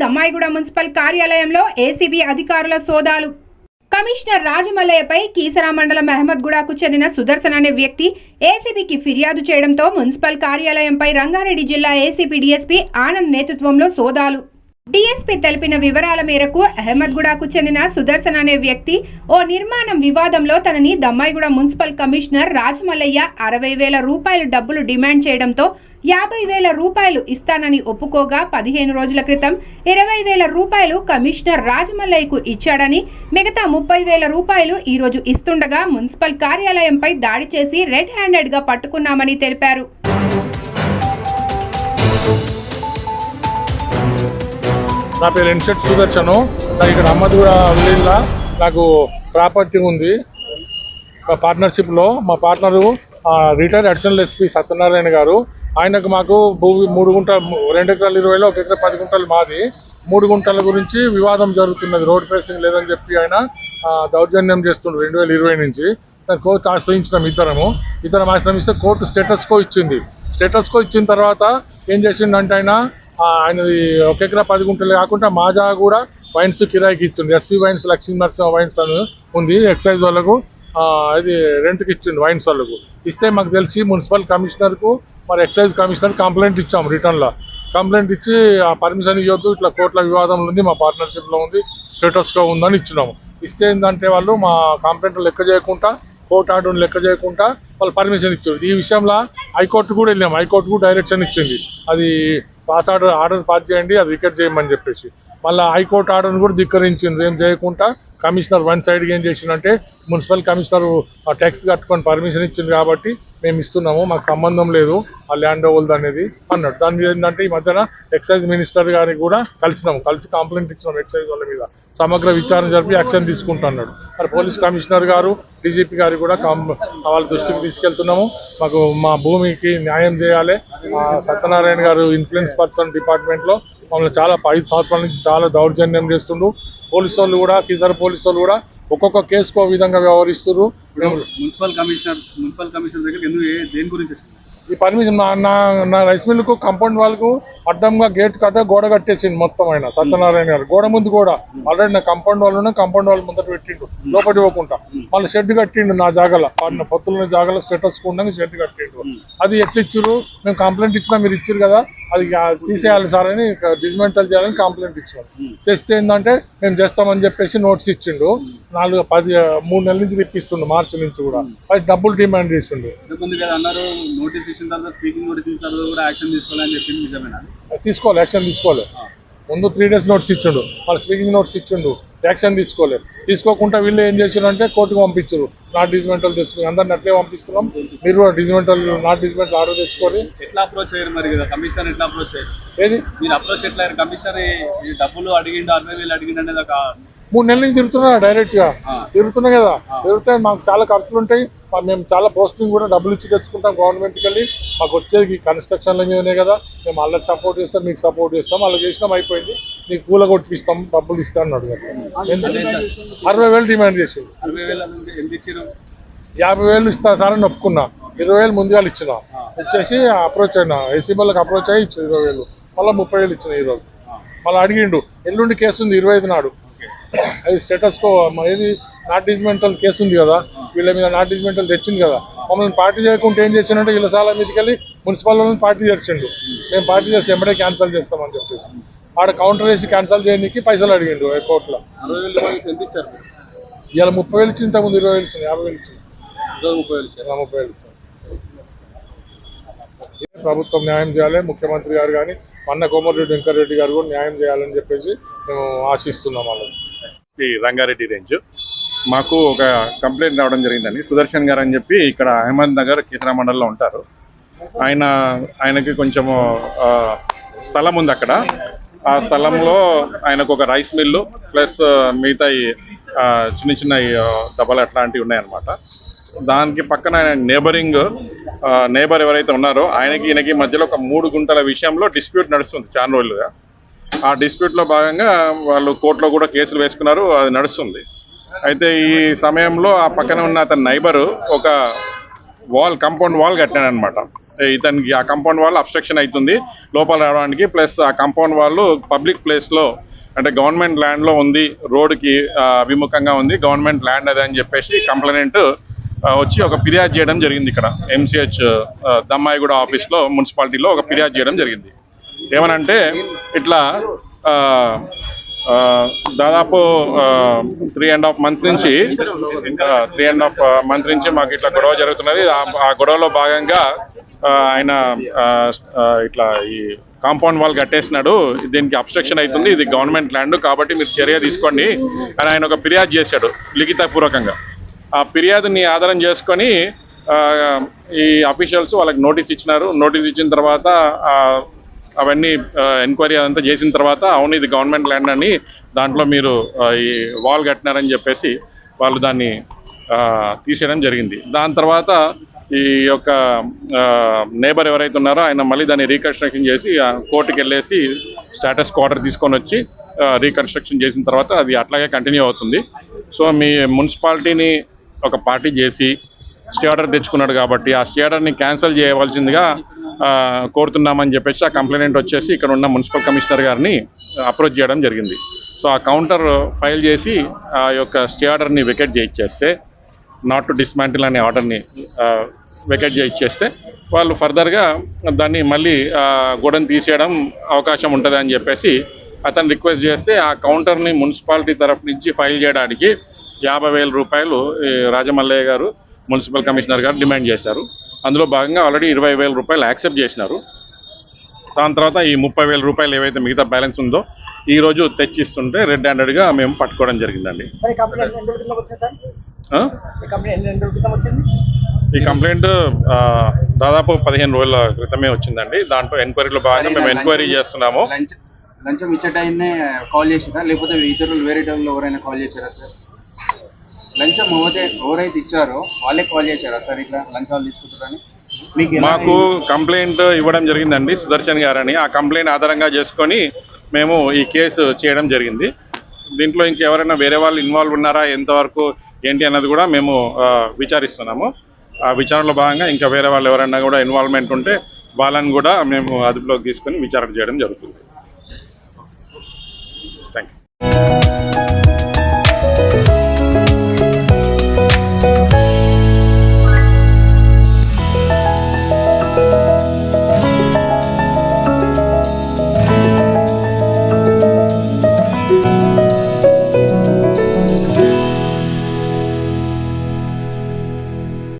Dammaiguda municipal కార్యాలయంలో ACB అధికారుల సోదాలు. కమిషనర్ రాజమల్లయ్యపై కీసరా మండలం అహ్మద్గూడకు చెందిన సుదర్శన్ అనే వ్యక్తి ఏసీబీకి ఫిర్యాదు చేయడంతో మున్సిపల్ కార్యాలయంపై రంగారెడ్డి జిల్లా ఏసీబీ డీఎస్పీ ఆనంద్ నేతృత్వంలో సోదాలు. డిఎస్పీ తెలిపిన వివరాల మేరకు అహ్మద్గూడకు చెందిన సుదర్శన్ అనే వ్యక్తి ఓ నిర్మాణం వివాదంలో తనని దమ్మాయిగూడ మున్సిపల్ కమిషనర్ రాజమల్లయ్య అరవై వేల రూపాయలు డబ్బులు డిమాండ్ చేయడంతో యాభై వేల రూపాయలు ఇస్తానని ఒప్పుకోగా పదిహేను రోజుల క్రితం ఇరవై వేల రూపాయలు కమిషనర్ రాజమల్లయ్యకు ఇచ్చాడని మిగతా ముప్పై వేల రూపాయలు ఈరోజు ఇస్తుండగా మున్సిపల్ కార్యాలయంపై దాడి చేసి రెడ్ హ్యాండెడ్గా పట్టుకున్నామని తెలిపారు. నా పేరు ఎన్సెట్ సుదర్శను నాకు ఇక్కడ అమ్మదూర విలేజ్లో నాకు ప్రాపర్టీ ఉంది. ఒక పార్ట్నర్షిప్లో మా partner retired additional SP Satyanarayana గారు. ఆయనకు మాకు భూమి మూడు గుంటలు రెండు ఎకరాలు ఇరవైలో ఒక ఎకరా పది గుంటలు మాది. మూడు గుంటల గురించి వివాదం జరుగుతున్నది. రోడ్ ఫేసింగ్ లేదని చెప్పి ఆయన దౌర్జన్యం చేస్తుండ్రు రెండు వేల ఇరవై నుంచి. దాన్ని కోర్టు ఆశ్రయించినాం ఇద్దరము. ఇద్దరం ఆశ్రమిస్తే కోర్టు స్టేటస్ కో ఇచ్చింది. స్టేటస్ కో ఇచ్చిన తర్వాత ఏం చేసిందంటే ఆయన ఆయనది ఒక ఎకరా పది గుంటలు కాకుండా మాజా కూడా వైన్స్ కిరాయికి ఇస్తుంది SV wines Lakshmi Narasimha wines అని ఉంది ఎక్సైజ్ వాళ్ళకు. అది రెంట్కి ఇస్తుంది వైన్స్ వాళ్ళకు. ఇస్తే మాకు తెలిసి మున్సిపల్ కమిషనర్కు మరి ఎక్సైజ్ కమిషనర్ కంప్లైంట్ ఇచ్చాం రిటర్న్లో. కంప్లైంట్ ఇచ్చి ఆ పర్మిషన్ ఇవ్వద్దు ఇట్లా కోర్టుల వివాదంలో ఉంది మా పార్ట్నర్షిప్లో ఉంది స్టేటస్గా ఉందని ఇచ్చినాము. ఇస్తే ఏంటంటే వాళ్ళు మా కంప్లైంట్ లెక్క చేయకుండా కోర్టు ఆర్డర్ని లెక్క చేయకుండా వాళ్ళు పర్మిషన్ ఇచ్చారు. ఈ విషయంలో హైకోర్టు కూడా వెళ్ళాము హైకోర్టు కూడా డైరెక్షన్ ఇచ్చింది. అది పాస్ ఆర్డర్ ఆర్డర్ పాస్ చేయండి అది వికెట్ చేయమని చెప్పేసి. మళ్ళీ హైకోర్టు ఆర్డర్ని కూడా ధిక్కరించింది ఏం చేయకుండా కమిషనర్ వన్ సైడ్గా ఏం చేసిందంటే మున్సిపల్ కమిషనర్ ట్యాక్స్ కట్టుకొని పర్మిషన్ ఇచ్చింది కాబట్టి మేము ఇస్తున్నాము మాకు సంబంధం లేదు ఆ ల్యాండ్ ఓవల్ది అనేది అన్నాడు. దాని మీద ఏంటంటే ఈ మధ్యన ఎక్సైజ్ మినిస్టర్ గారికి కూడా కలిసినాము కలిసి కంప్లైంట్ ఇచ్చినాం ఎక్సైజ్ వాళ్ళ మీద. సమగ్ర విచారణ జరిపి యాక్షన్ తీసుకుంటున్నాడు మరి పోలీస్ కమిషనర్ గారు డీజీపీ గారు కూడా వాళ్ళ దృష్టికి తీసుకెళ్తున్నాము. మాకు మా భూమికి న్యాయం చేయాలి. సత్యనారాయణ గారు ఇన్ఫ్లుయెన్స్ పర్సన్ డిపార్ట్మెంట్లో మమ్మల్ని చాలా ఐదు సంవత్సరాల నుంచి చాలా దౌర్జన్యం చేస్తుండ్రు. పోలీసు వాళ్ళు కూడా కిజర్ పోలీసు వాళ్ళు కూడా ఒక్కొక్క కేసుకు విధంగా వ్యవహరిస్తున్నారు మున్సిపల్ కమిషనర్ మున్సిపల్ కమిషనర్ దగ్గర ఎందుకు దేని గురించి ఈ పర్మిషన్ నా నా నా రైస్ మిల్లుకు కాంపౌండ్ వాళ్ళకు అడ్డంగా గేట్ కట్ట గోడ కట్టేసింది మొత్తం ఆయన సత్యనారాయణ గారు. గోడ ముందు కూడా. ఆల్రెడీ నా కాంపౌండ్ వాళ్ళు కంపౌండ్ వాళ్ళు ముందట పెట్టిండు. లోపలి పోకుండా. మళ్ళీ షెడ్ కట్టిండు నా జాగల. పన్ను పొత్తుల జాగల స్టేటస్ ఉండగా షెడ్ కట్టిండు. అది ఎట్లా ఇచ్చారు మేము కంప్లైంట్ ఇచ్చినా మీరు ఇచ్చారు కదా? అది తీసేయాలి సార్ అని డిస్మెంటల్ చేయాలని కంప్లైంట్ ఇచ్చాం చేస్తే ఏంటంటే మేము చేస్తామని చెప్పేసి నోట్స్ ఇచ్చిండు. నాలుగు పది మూడు నెలల నుంచి తెప్పిస్తుండు మార్చి నుంచి కూడా. అది డబ్బులు డిమాండ్ చేసిండు. అన్నారు? నోటీస్ ఇచ్చిన తర్వాత స్పీకింగ్ నోటీస్ ఇచ్చిన తర్వాత కూడా యాక్షన్ తీసుకోవాలని చెప్పింది నిజమేనా? తీసుకోవాలి యాక్షన్ తీసుకోవాలి. ముందు త్రీ డేస్ నోట్స్ ఇచ్చిండు. వాళ్ళు స్పీకింగ్ నోట్స్ ఇచ్చిండు. యాక్షన్ తీసుకోలేదు. తీసుకోకుండా వీళ్ళు ఏం చేశారంటే కోర్టుకు పంపించారు. నాట్ డిజిమెంటల్ తెచ్చుకుని అందరిని అట్లే పంపిస్తున్నాం. మీరు కూడా డిజిమెంటల్ నాట్ డిజిమెంటల్ ఆర్డర్ తెచ్చుకొని ఎట్లా అప్రోచ్ అయ్యారు మరి కదా? కమిషనర్ ఎట్లా అప్రోచ్ అయ్యారు? ఏది? మీరు అప్రోచ్ ఎట్లా అయ్యారు? ఈ డబ్బులు అడిగిండు అరవై వేలు అడిగిండు అనేది ఒక మూడు నెలల నుంచి తిరుగుతున్నా డైరెక్ట్గా? ఆ. తిరుగుతున్నా కదా? తిరిగితే మాకు చాలా ఖర్చులు ఉంటాయి. మేము చాలా పోస్టింగ్ కూడా డబ్బులు ఇచ్చి తెచ్చుకుంటాం గవర్నమెంట్కి వెళ్ళి. మాకు వచ్చేది కన్స్ట్రక్షన్ల మీదనే కదా. మేము వాళ్ళకి సపోర్ట్ చేస్తాం మీకు సపోర్ట్ చేస్తాం. వాళ్ళకి చేసినాం అయిపోయింది. మీకు కూల కొట్టిస్తాం డబ్బులు ఇస్తాం అన్నాడు కదా అరవై వేలు డిమాండ్ చేసింది యాభై వేలు ఇస్తా సార్ అని ఒప్పుకున్నా. ఇరవై వేలు ముందుగా ఇచ్చిన. ఇచ్చేసి అప్రోచ్ అయినా. ఏసీబీలకు అప్రోచ్ అయ్యి ఇచ్చిన ఇరవై వేలు. మళ్ళీ ముప్పై వేలు ఇచ్చిన ఈరోజు మళ్ళీ అడిగిండు ఎల్లుండి కేసు ఉంది ఇరవై ఐదు నాడు. అది స్టేటస్ కో ఏది? నాట్ డిజిమెంటల్ కేసు ఉంది కదా. వీళ్ళ మీద నాట్ డిజిమెంటల్ తెచ్చింది కదా. మమ్మల్ని పార్టీ చేయకుండా ఏం చేసిండంటే వీళ్ళ సాల మీదకి వెళ్ళి మున్సిపల్ వాళ్ళని పార్టీ చేసిండు. మేము పార్టీ చేస్తే ఎంబడే క్యాన్సిల్ చేస్తామని చెప్పేసి. ఆడ కౌంటర్ వేసి క్యాన్సిల్ చేయడానికి పైసలు అడిగిండు కోర్టులో ఇవాళ ముప్పై వేలు ఇచ్చింది ఇంతకుముందు ఇరవై వేలు ఇచ్చింది యాభై వేలు ఇచ్చింది. ముప్పై వేలు ఇచ్చారు. ఇలా ముప్పై వేలు ఇచ్చారు. ప్రభుత్వం న్యాయం చేయాలి ముఖ్యమంత్రి గారు కానీ అన్న కోమటిరెడ్డి వెంకటరెడ్డి గారు కూడా న్యాయం చేయాలని చెప్పేసి మేము ఆశిస్తున్నాం వాళ్ళకి. ఈ రంగారెడ్డి రేంజ్. మాకు ఒక కంప్లైంట్ రావడం జరిగిందండి. సుదర్శన్ గారు అని చెప్పి ఇక్కడ అహ్మద్ నగర్ కిసరా మండల్లో ఉంటారు. ఆయన ఆయనకి కొంచెము ఆ, స్థలం ఉంది అక్కడ. ఆ స్థలంలో ఆయనకు ఒక రైస్ మిల్లు ప్లస్ మిగతా చిన్న చిన్న డబ్బలు డబ్బాలు అట్లాంటివి ఉన్నాయన్నమాట. దానికి పక్కన ఆయన నేబరింగ్ నేబర్ ఎవరైతే ఉన్నారో ఆయనకి ఈయనకి మధ్యలో ఒక మూడు గుంటల విషయంలో డిస్ప్యూట్ నడుస్తుంది చాలా రోజులుగా. ఆ డిస్ప్యూట్లో భాగంగా వాళ్ళు కోర్టులో కూడా కేసులు వేసుకున్నారు అది నడుస్తుంది. అయితే ఈ సమయంలో ఆ పక్కన ఉన్న అతని నైబరు ఒక వాల్ కంపౌండ్ వాల్ కట్టాడనమాట ఇతనికి ఆ కాంపౌండ్ వాళ్ళు అబ్స్ట్రక్షన్ అవుతుంది. లోపల రావడానికి ప్లస్ ఆ కాంపౌండ్ వాళ్ళు పబ్లిక్ ప్లేస్లో అంటే గవర్నమెంట్ ల్యాండ్లో ఉంది రోడ్డుకి అభిముఖంగా ఉంది గవర్నమెంట్ ల్యాండ్ అదే అని చెప్పేసి కంప్లైంట్ వచ్చి ఒక ఫిర్యాదు చేయడం జరిగింది ఇక్కడ. ఎంసీహెచ్ దమ్మాయిగూడ ఆఫీస్లో మున్సిపాలిటీలో ఒక ఫిర్యాదు చేయడం జరిగింది. ఏమనంటే ఇట్లా దాదాపు త్రీ అండ్ హాఫ్ మంత్ నుంచి త్రీ అండ్ హాఫ్ మంత్ నుంచి మాకు ఇట్లా గొడవ జరుగుతున్నది. ఆ- గొడవలో భాగంగా ఆయన ఇట్లా ఈ కాంపౌండ్ వాల్ కట్టేసినాడు. దీనికి అబ్స్ట్రక్షన్ అవుతుంది. ఇది గవర్నమెంట్ ల్యాండ్ కాబట్టి మీరు చర్య తీసుకోండి అని ఆయన ఒక ఫిర్యాదు చేశాడు లిఖితపూర్వకంగా. ఆ ఫిర్యాదుని ఆధారం చేసుకొని ఈ అఫీషియల్స్ వాళ్ళకి నోటీస్ ఇచ్చినారు. నోటీస్ ఇచ్చిన తర్వాత అవన్నీ ఎంక్వైరీ అదంతా చేసిన తర్వాత అవును ఇది గవర్నమెంట్ ల్యాండ్ అని దాంట్లో మీరు ఈ వాల్ కట్టినారని చెప్పేసి వాళ్ళు దాన్ని తీసేయడం జరిగింది. దాని తర్వాత ఈ యొక్క నేబర్ ఎవరైతే ఉన్నారో ఆయన మళ్ళీ దాన్ని రీకన్స్ట్రక్షన్ చేసి ఆ, కోర్టుకి వెళ్ళేసి స్టేటస్ క్వార్టర్ తీసుకొని వచ్చి రీకన్స్ట్రక్షన్ చేసిన తర్వాత అది అట్లాగే కంటిన్యూ అవుతుంది. సో మీ మున్సిపాలిటీని ఒక పార్టీ చేసి స్టే ఆర్డర్ తెచ్చుకున్నాడు కాబట్టి ఆ స్టే ఆర్డర్ని క్యాన్సిల్ చేయవలసిందిగా కోరుతున్నామని చెప్పేసి ఆ కంప్లైంట్ వచ్చేసి ఇక్కడ ఉన్న మున్సిపల్ కమిషనర్ గారిని అప్రోచ్ చేయడం జరిగింది. సో ఆ కౌంటర్ ఫైల్ చేసి ఆ యొక్క స్టే ఆర్డర్ని వికెట్ చేయించేస్తే నాట్ టు డిస్మాంటిల్ అనే ఆర్డర్ని వెకెట్ చేయించేస్తే వాళ్ళు ఫర్దర్గా దాన్ని మళ్ళీ గోడను తీసేయడం అవకాశం ఉంటుంది అని చెప్పేసి అతను రిక్వెస్ట్ చేస్తే ఆ కౌంటర్ని మున్సిపాలిటీ తరఫు నుంచి ఫైల్ చేయడానికి యాభై వేల రూపాయలు రాజమల్లయ్య గారు మున్సిపల్ కమిషనర్ గారు డిమాండ్ చేశారు. అందులో భాగంగా ఆల్రెడీ ఇరవై వేల రూపాయలు యాక్సెప్ట్ చేసినారు. దాని తర్వాత ఈ ముప్పై వేల రూపాయలు ఏవైతే మిగతా బ్యాలెన్స్ ఉందో ఈ రోజు తెచ్చిస్తుంటే రెడ్ హ్యాండెడ్గా మేము పట్టుకోవడం జరిగిందండి. ఈ కంప్లైంట్ దాదాపు పదిహేను రోజుల క్రితమే వచ్చిందండి. దాంట్లో ఎంక్వైరీలో భాగంగా మేము ఎంక్వైరీ చేస్తున్నాము. లంచ్ ఇచ్చే టైంనే కాల్ చేసిరా? లేకపోతే ఇతరులు వేరే టైంలో ఎవరైనా కాల్ చేశారా సార్? లంచం ఎవరైతే ఎవరైతే ఇచ్చారో వాళ్ళే కాల్ చేశారా సార్ ఇట్లా లంచాలు తీసుకుంటారని? మీకు కంప్లైంట్ ఇవ్వడం జరిగిందండి సుదర్శన్ గారని. ఆ కంప్లైంట్ ఆధారంగా చేసుకొని మేము ఈ కేసు చేయడం జరిగింది. దీంట్లో ఇంకెవరైనా వేరే వాళ్ళు ఇన్వాల్వ్ ఉన్నారా? ఎంతవరకు ఏంటి అన్నది కూడా మేము విచారిస్తున్నాము. ఆ విచారణలో భాగంగా ఇంకా వేరే వాళ్ళు ఎవరైనా కూడా ఇన్వాల్వ్మెంట్ ఉంటే వాళ్ళని కూడా మేము అదుపులోకి తీసుకొని విచారణ చేయడం జరుగుతుంది. Thank you